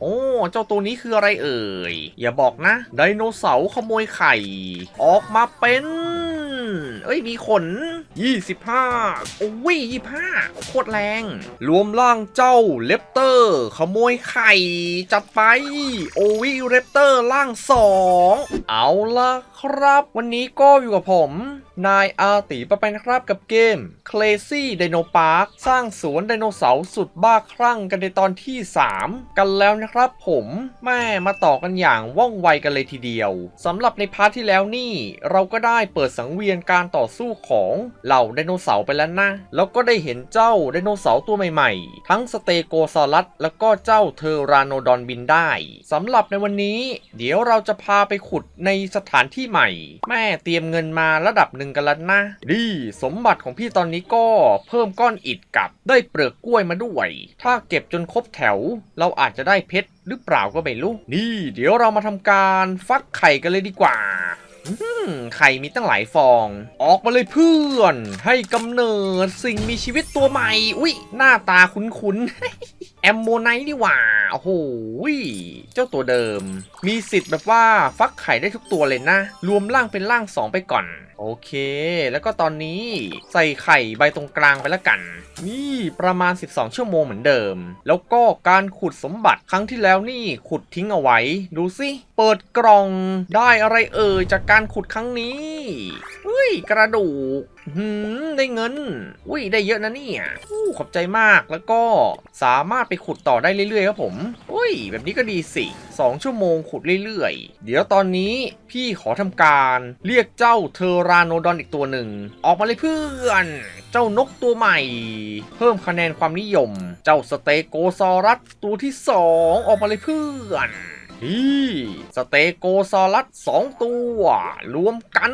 โอ้ เจ้าตัวนี้คืออะไรเอ่ย อย่าบอกนะ ไดโนเสาร์ขโมยไข่ ออกมาเป็น เอ้ย มีขน 25 โอ้ย25 โคตรแรง รวมร่างเจ้าเลปเตอร์ ขโมยไข่ จัดไป โอวิเลปเตอร์ร่าง 2 เอาละครับ วันนี้ก็อยู่กับผม นายอาติปะไปนะครับกับเกม Crazy Dino Park สร้างสวนไดโนเสาร์สุดบ้าคลั่งกันในตอนที่ 3 กันแล้วนะครับผมแม่มาต่อกันอย่างว่องไวกันเลยทีเดียวสำหรับในพาร์ทที่แล้วนี่ เราก็ได้เปิดสังเวียนการต่อสู้ของเหล่าไดโนเสาร์ไปแล้วนะ แล้วก็ได้เห็นเจ้าไดโนเสาร์ตัวใหม่ๆ ทั้งสเตโกซอรัสแล้วก็เจ้าเทอราโนดอนบินได้สำหรับในวันนี้ เดี๋ยวเราจะพาไปขุดในสถานที่ใหม่ แม่เตรียมเงินมาระดับหนึ่งกันแล้วนะดีสมบัติของพี่ตอนนี้ก็เพิ่มก้อนอิฐกับได้เปลือกกล้วยมาด้วย ถ้าเก็บจนครบแถว เราอาจจะได้เพชรหรือเปล่าก็ไม่รู้ นี่ เดี๋ยวเรามาทำการฟักไข่กันเลยดีกว่า ไข่มีตั้งหลายฟอง ออกมาเลยเพื่อน ให้กำเนิดสิ่งมีชีวิตตัวใหม่ อุ๊ยหน้าตาคุ้นๆ แอมโมไนท์นี่หว่า โอ้โหเจ้าตัวเดิม มีสิทธิ์แบบว่าฟักไข่ได้ทุกตัวเลยนะ รวมร่างเป็นร่าง 2 ไปก่อน โอเค แล้วก็ตอนนี้ใส่ไข่ใบตรงกลางไปแล้วกัน นี่ประมาณ 12 ชั่วโมงเหมือนเดิม แล้วก็การขุดสมบัติครั้งที่แล้วนี่ขุดทิ้งเอาไว้ ดูสิเปิดกล่องได้อะไรเอ่ยจากการขุดครั้งนี้อุ้ยกระดูก หืมได้เงิน อุ้ยได้เยอะนะเนี่ยอู้ขอบใจมากแล้วก็สามารถไปขุดต่อได้เรื่อยๆครับผม อุ้ย แบบนี้ก็ดีสิ2ชั่วโมงขุดเรื่อยๆ เดี๋ยวตอนนี้พี่ขอทำการเรียกเจ้าเทอราโนดอนอีกตัวหนึ่ง ออกมาเลยเพื่อน เจ้านกตัวใหม่ เพิ่มคะแนนความนิยม เจ้าสเตโกซอรัสตัวที่2ออกมาเลยเพื่อน ฮีสเตโกซอรัสสองตัว รวมกัน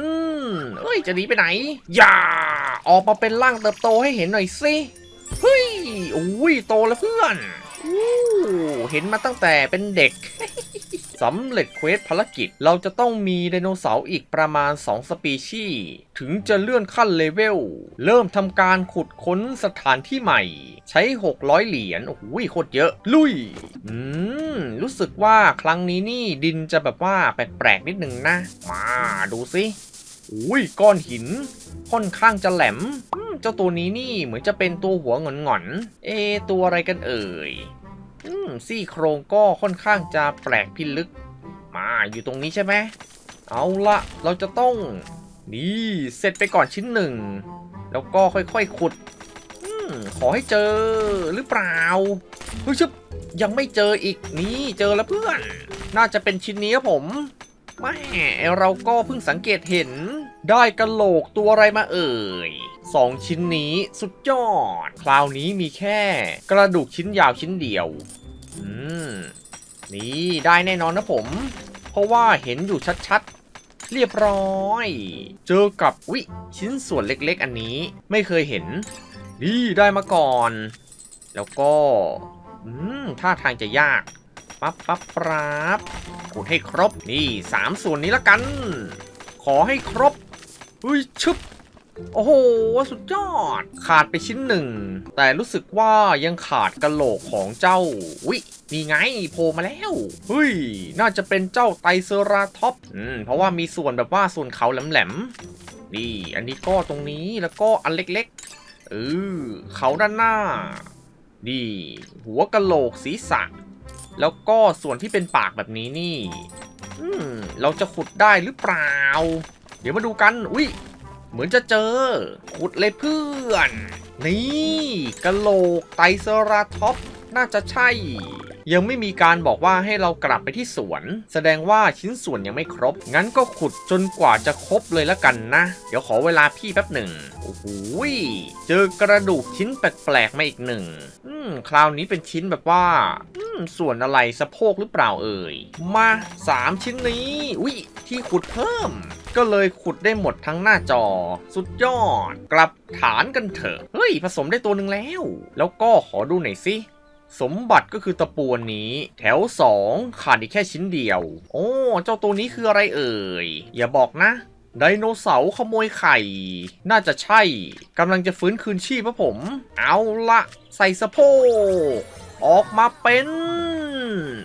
เฮ้ย จะหนีไปไหน อย่า ออกมาเป็นร่างเติบโตให้เห็นหน่อยสิ เฮ้ย อุ้ย โตแล้วเพื่อนอู้เห็นมาตั้งแต่เป็นเด็ก สำเร็จเควสภารกิจ เราจะต้องมีไดโนเสาร์อีกประมาณ 2 สปีชีส์ถึงจะเลื่อนขั้นเลเวล เริ่มทำการขุดค้นสถานที่ใหม่ ใช้ 600 เหรียญ โอ้โหโคตรเยอะ ลุย อืม รู้สึกว่าครั้งนี้นี่ดินจะแบบว่าแปลกๆนิดนึงนะ มาดูสิอุ้ยก้อนหิน ค่อนข้างจะแหลม เจ้าตัวนี้นี่เหมือนจะเป็นตัวหัวหงอนๆ เอตัวอะไรกันเอ่ย อืมซี่โครงก็ค่อนข้างจะแปลกพิลึก มาอยู่ตรงนี้ใช่ไหม เอาละเราจะต้อง นี่เสร็จไปก่อนชิ้นหนึ่ง แล้วก็ค่อยๆขุดอืมขอให้เจอหรือเปล่าเฮ้ยชึบยังไม่เจออีกนี่เจอแล้วเพื่อน น่าจะเป็นชิ้นนี้ครับผมแม่เราก็เพิ่งสังเกตเห็น ได้กระโหลกตัวอะไรมาเอ่ยสองชิ้นนี้สุดยอด คราวนี้มีแค่กระดูกชิ้นยาวชิ้นเดียว อืม นี่ได้แน่นอนนะผม เพราะว่าเห็นอยู่ชัดๆ เรียบร้อย เจอกับวิชิ้นส่วนเล็กๆ อันนี้ไม่เคยเห็น นี่ได้มาก่อน แล้วก็ อืม ท่าทางจะยาก ปั๊บปั๊บปราบขุดให้ครบ นี่สามส่วนนี้ละกัน ขอให้ครบ เฮ้ยชึบโอ้โห สุดยอด ขาดไปชิ้นหนึ่ง แต่รู้สึกว่ายังขาดกระโหลกของเจ้าวินี่ไงโผล่มาแล้วเฮ้ย น่าจะเป็นเจ้าไตเซราท็อปอืมเพราะว่ามีส่วนแบบว่าส่วนเขาแหลมๆนี่ อันนี้ก็ตรงนี้แล้วก็อันเล็กๆเออเขาด้านหน้านี่หัวกระโหลกศีรษะ แล้วก็ส่วนที่เป็นปากแบบนี้นี่ อืมเราจะขุดได้หรือเปล่า เดี๋ยวมาดูกัน อุ้ย เหมือนจะเจอ ขุดเลยเพื่อน นี่กะโหลกไตเซราท็อปน่าจะใช่ ยังไม่มีการบอกว่าให้เรากลับไปที่สวน แสดงว่าชิ้นส่วนยังไม่ครบ งั้นก็ขุดจนกว่าจะครบเลยละกันนะ เดี๋ยวขอเวลาพี่แป๊บหนึ่ง โอ้โหยเจอกระดูกชิ้นแปลกๆมาอีกหนึ่ง คราวนี้เป็นชิ้นแบบว่าอืมส่วนอะไรสะโพกหรือเปล่าเอ่ย มาสามชิ้นนี้อุ้ยที่ขุดเพิ่ม ก็เลยขุดได้หมดทั้งหน้าจอ สุดยอด กลับฐานกันเถอะ เฮ้ย ผสมได้ตัวหนึ่งแล้ว แล้วก็ขอดูหน่อยสิสมบัติก็คือตะปูนนี้ แถว 2 ขาดอีกแค่ชิ้นเดียว โอ้ เจ้าตัวนี้คืออะไรเอ่ย อย่าบอกนะ ไดโนเสาร์ขโมยไข่ น่าจะใช่กำลังจะฟื้นคืนชีพพระผม เอาละใส่สะโพกออกมาเป็น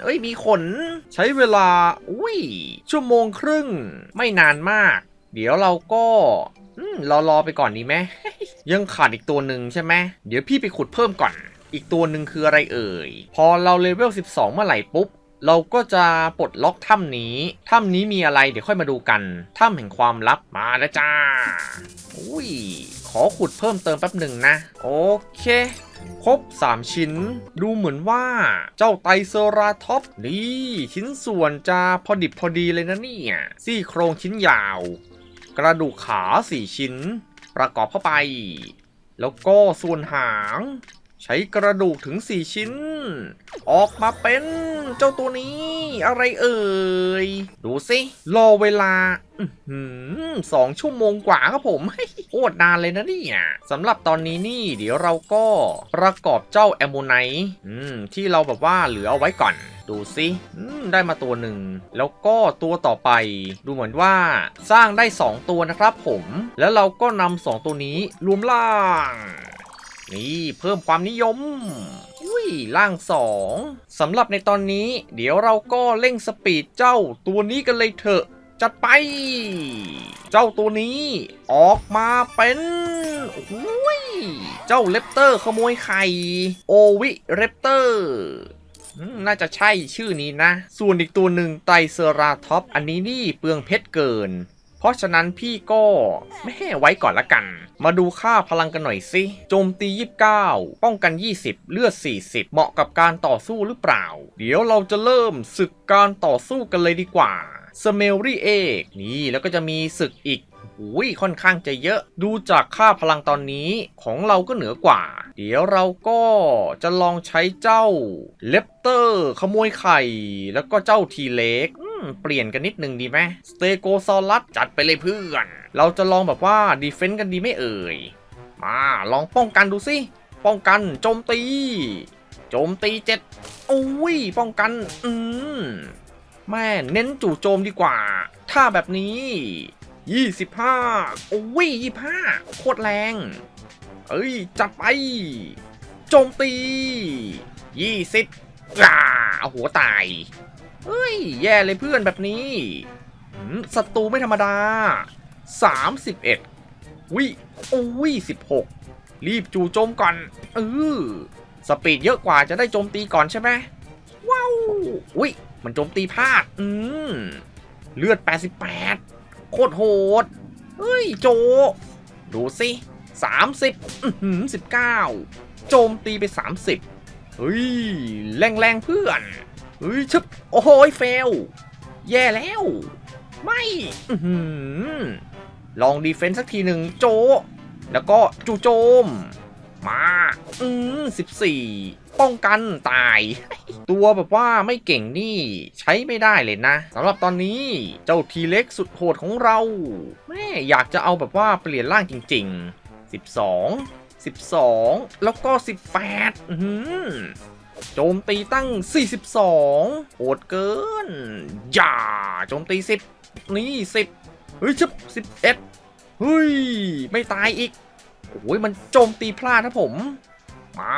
เอ้ยมีขน ใช้เวลา อุ้ย ชั่วโมงครึ่ง ไม่นานมาก เดี๋ยวเราก็รอรอไปก่อนดีไหมยังขาดอีกตัวหนึ่งใช่ไหมเดี๋ยวพี่ไปขุดเพิ่มก่อน อีกตัวหนึ่งคืออะไรเอ่ย พอเราเลเวล 12 เมื่อไหร่ปุ๊บ เราก็จะปลดล็อกถ้ำนี้ ถ้ำนี้มีอะไรเดี๋ยวค่อยมาดูกัน ถ้ำแห่งความลับมาแล้วจ้า อุ้ย ขอขุดเพิ่มเติมแป๊บหนึ่งนะ โอเค ครบ 3 ชิ้น ดูเหมือนว่าเจ้าไตเซราท็อปนี่ชิ้นส่วนจะพอดิบพอดีเลยนะเนี่ย ซี่โครงชิ้นยาว กระดูกขา 4 ชิ้น ประกอบเข้าไป แล้วก็ส่วนหาง ใช้กระดูกถึง 4 ชิ้น ออกมาเป็น เจ้าตัวนี้ อะไรเอ่ย ดูสิรอเวลาสองชั่วโมงกว่าครับผมโคตรนานเลยนะเนี่ยสำหรับตอนนี้นี่ เดี๋ยวเราก็ประกอบเจ้าแอมโมไนท์ที่เราแบบว่าเหลือเอาไว้ก่อนดูสิได้มาตัวหนึ่ง แล้วก็ตัวต่อไป ดูเหมือนว่าสร้างได้ 2 ตัวนะครับผม แล้วเราก็นำสองตัวนี้รวมล่าง นี่เพิ่มความนิยม ล่างสองสำหรับในตอนนี้เดี๋ยวเราก็เร่งสปีดเจ้าตัวนี้กันเลยเถอะ จัดไป เจ้าตัวนี้ออกมาเป็นอุ้ยเจ้าเลปเตอร์ขโมยไข่โอวิเลปเตอร์น่าจะใช่ชื่อนี้นะ ส่วนอีกตัวหนึ่งไตรเซราท็อป อันนี้นี่เปลืองเพชรเกิน ราะฉะนั้นพี่ก็ไม่ให้ไว้ก่อนละกัน มาดูค่าพลังกันหน่อยสิโจมตี 29 ป้องกัน 20 เลือด 40 เหมาะกับการต่อสู้หรือเปล่า เดี๋ยวเราจะเริ่มศึกการต่อสู้กันเลยดีกว่าสเมลรี่เอกนี่แล้วก็จะมีศึกอีกหุยค่อนข้างจะเยอะ ดูจากค่าพลังตอนนี้ของเราก็เหนือกว่า เดี๋ยวเราก็จะลองใช้เจ้าเลปเตอร์ ขโมยไข่ แล้วก็เจ้าทีเล็ก เปลี่ยนกันนิดนึงดีไหมสเตโกซอลัสจัดไปเลยเพื่อน เราจะลองแบบว่าดีเฟนต์กันดีไม่เอ่ย มาลองป้องกันดูสิป้องกันโจมตี โจมตีเจ็ดอุ้ยป้องกันอืมแม่เน้นจู่โจมดีกว่า ถ้าแบบนี้ 25โอ้ย25 โคตรแรง เอ้ย จัดไป โจมตี 20อ่าโอ้โหตาย เฮ้ย แย่เลยเพื่อนแบบนี้หืมศัตรูไม่ธรรมดา 31 วิโอ้ย16 รีบจู่โจมก่อนเออสปีดเยอะกว่าจะได้โจมตีก่อนใช่ไหมว้าวอุ้ยมันโจมตีพลาด อืม เลือด 88 โคตรโหด เฮ้ย โจ ดูสิ30อื้อหือ19 โจมตีไป 30 เฮ้ย แรงแรงๆเพื่อน เฮ้ยชึบโอ้โหเฟล แย่แล้ว ไม่ลองดีเฟนส์สักทีหนึ่งโจ แล้วก็จูโจม มา อืมสิบสี่ป้องกันตาย ตัวแบบว่าไม่เก่งนี่ใช้ไม่ได้เลยนะสำหรับตอนนี้เจ้าทีเล็กสุดโหดของเราแม่อยากจะเอาแบบว่าเปลี่ยนร่างจริง ๆ 12 12 แล้วก็ 18อื้อหือ โจมตีตั้ง 42โหดเกิน อย่า โจมตี 10 นี่ 10 เฮ้ยชับ11 เฮ้ย ไม่ตายอีก โอ้ยมันโจมตีพลาดนะผม มา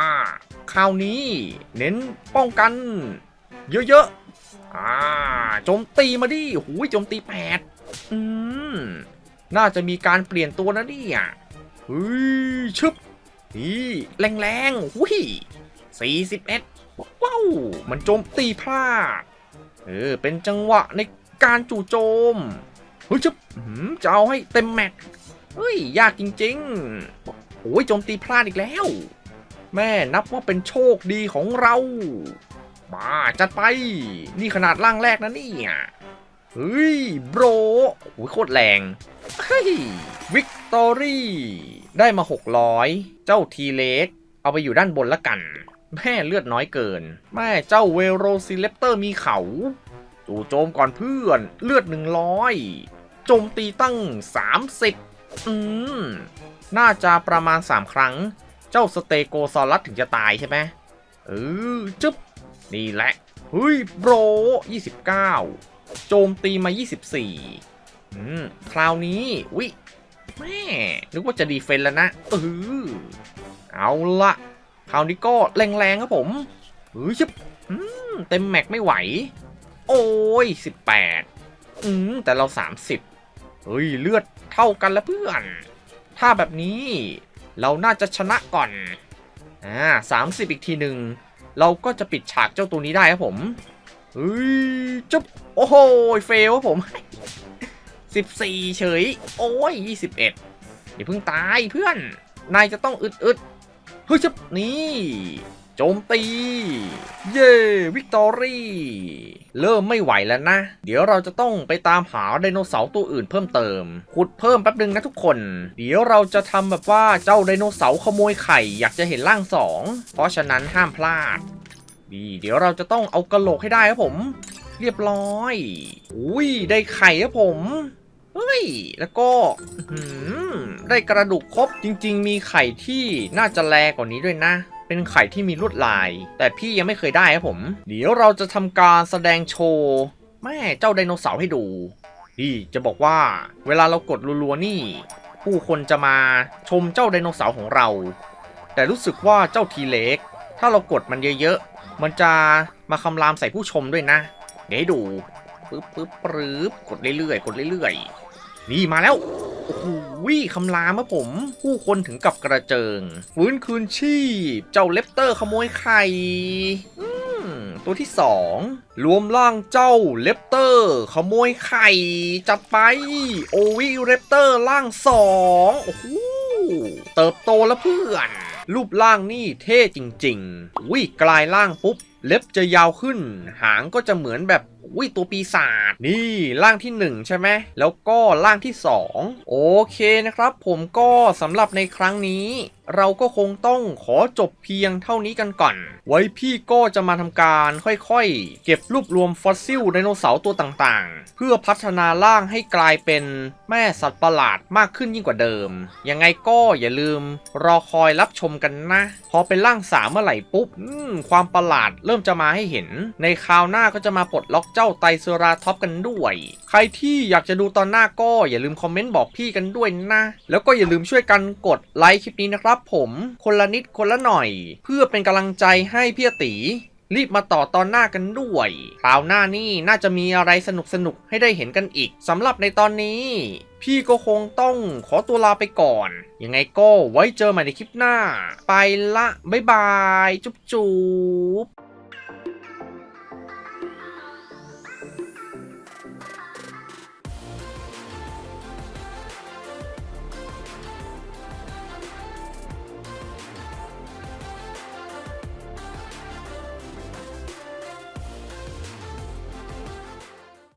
คราวนี้ เน้นป้องกัน เยอะๆ อ่า โจมตีมาดิโอ้ยโจมตี 8 อืม น่าจะมีการเปลี่ยนตัวนะเนี่ยเฮ้ยชึบนี่แรงๆหุย 41 ว้าว มันโจมตีพลาด เออ เป็นจังหวะในการจู่โจม เฮ้ยชึบอื้อหือจะเอาให้เต็มแม็ก เฮ้ย ยากจริงๆโอ้ยโจมตีพลาดอีกแล้ว แม่นับว่าเป็นโชคดีของเรา มาจัดไป นี่ขนาดร่างแรกนะนี่เฮ้ยโบรโอ้ยโคตรแรงเฮ้ยวิกตอรี่ ได้มา 600 เจ้าทีเล็ก เอาไปอยู่ด้านบนละกัน แม่เลือดน้อยเกิน แม่เจ้าเวโรซิเลปเตอร์มีเขา จู่โจมก่อนเพื่อน เลือด100โจมตีตั้ง30อืม น่าจะประมาณ3ครั้ง เจ้าสเตโกซอรัสถึงจะตายใช่ไหมเออจึ๊บ นี่แหละ เฮ้ยโบร29โจมตีมา24อืม คราวนี้วิแม่นึกว่าจะดีเฟนแล้วนะเออเอาละ คราวนี้ก็แรงๆครับผมเฮ้ยชิบเต็มแม็กไม่ไหว โอ้ย 18 อืมแต่เรา 30 เฮ้ย เลือดเท่ากันแล้วเพื่อน ถ้าแบบนี้เราน่าจะชนะก่อน อ่าสามสิบอีกทีหนึ่ง เราก็จะปิดฉากเจ้าตัวนี้ได้ครับผม เฮ้ย จุ๊บ โอ้โห เฟลครับผมสิบสี่เฉย โอ้ยยี่สิบเอ็ดอย่าเพิ่งตายเพื่อน นายจะต้องอึดอึดๆ เฮ้ยจับนี่โจมตี เย้วิกตอรี่เริ่มไม่ไหวแล้วนะ เดี๋ยวเราจะต้องไปตามหาไดโนเสาร์ตัวอื่นเพิ่มเติม ขุดเพิ่มแป๊บนึงนะทุกคน เดี๋ยวเราจะทำแบบว่าเจ้าไดโนเสาร์ขโมยไข่อยากจะเห็นร่างสองเพราะฉะนั้นห้ามพลาดดีเดี๋ยวเราจะต้องเอากระโหลกให้ได้ครับผม เรียบร้อย อุ้ยได้ไข่ครับผม ฮ้ย แล้วก็ได้กระดูกครบจริง ๆ มีไข่ที่น่าจะแลกว่านี้ด้วยนะเป็นไข่ที่มีลวดลาย แต่พี่ยังไม่เคยได้ครับผม เดี๋ยวเราจะทำการแสดงโชว์แม่เจ้าไดโนเสาร์ให้ดูนี่จะบอกว่า เวลาเรากดรัวๆนี่ ผู้คนจะมาชมเจ้าไดโนเสาร์ของเรา แต่รู้สึกว่าเจ้าทีเล็ก ถ้าเรากดมันเยอะๆ มันจะมาคำรามใส่ผู้ชมด้วยนะ เดี๋ยวให้ดูปึ๊บปึ๊บปึ๊บกดเรื่อยๆ กดเรื่อยๆ นี่มาแล้วโอ้โหคำรามครับผม ผู้คนถึงกับกระเจิงฟื้นคืนชีพ เจ้าเลปเตอร์ขโมยไข่ตัวที่สองรวมร่างเจ้าเลปเตอร์ ขโมยไข่ จัดไป โอวิเลปเตอร์ร่างสองโอ้โหเติบโตแล้วเพื่อน รูปร่างนี่เท่จริงๆวิกลายร่างปุ๊บ เล็บจะยาวขึ้น หางก็จะเหมือนแบบ วิตัวปีศาจนี่ร่างที่ 1 ใช่ไหมแล้วก็ร่างที่ 2 โอเคนะครับ ผมก็สำหรับในครั้งนี้ เราก็คงต้องขอจบเพียงเท่านี้กันก่อน ไว้พี่ก็จะมาทำการค่อยๆ เก็บรวบรวมฟอสซิลไดโนเสาร์ตัวต่างๆ เพื่อพัฒนาร่างให้กลายเป็นแม่สัตว์ประหลาดมากขึ้นยิ่งกว่าเดิม ยังไงก็อย่าลืมรอคอยรับชมกันนะ พอเป็นร่างสามเมื่อไหร่ปุ๊บอืมความประหลาดเริ่มจะมาให้เห็น ในคราวหน้าก็จะมาปลดล็อกเจ้าไตเซราท็อปกันด้วย ใครที่อยากจะดูตอนหน้าก็อย่าลืมคอมเมนต์บอกพี่กันด้วยนะ แล้วก็อย่าลืมช่วยกันกดไลค์คลิปนี้นะครับผมคนละนิดคนละหน่อย เพื่อเป็นกำลังใจให้พี่ตีรีบมาต่อตอนหน้ากันด้วยคราวหน้านี่น่าจะมีอะไรสนุกสนุกให้ได้เห็นกันอีกสำหรับในตอนนี้ พี่ก็คงต้องขอตัวลาไปก่อน ยังไงก็ไว้เจอใหม่ในคลิปหน้า ไปละ บ๊ายบาย จุ๊บจุ๊บ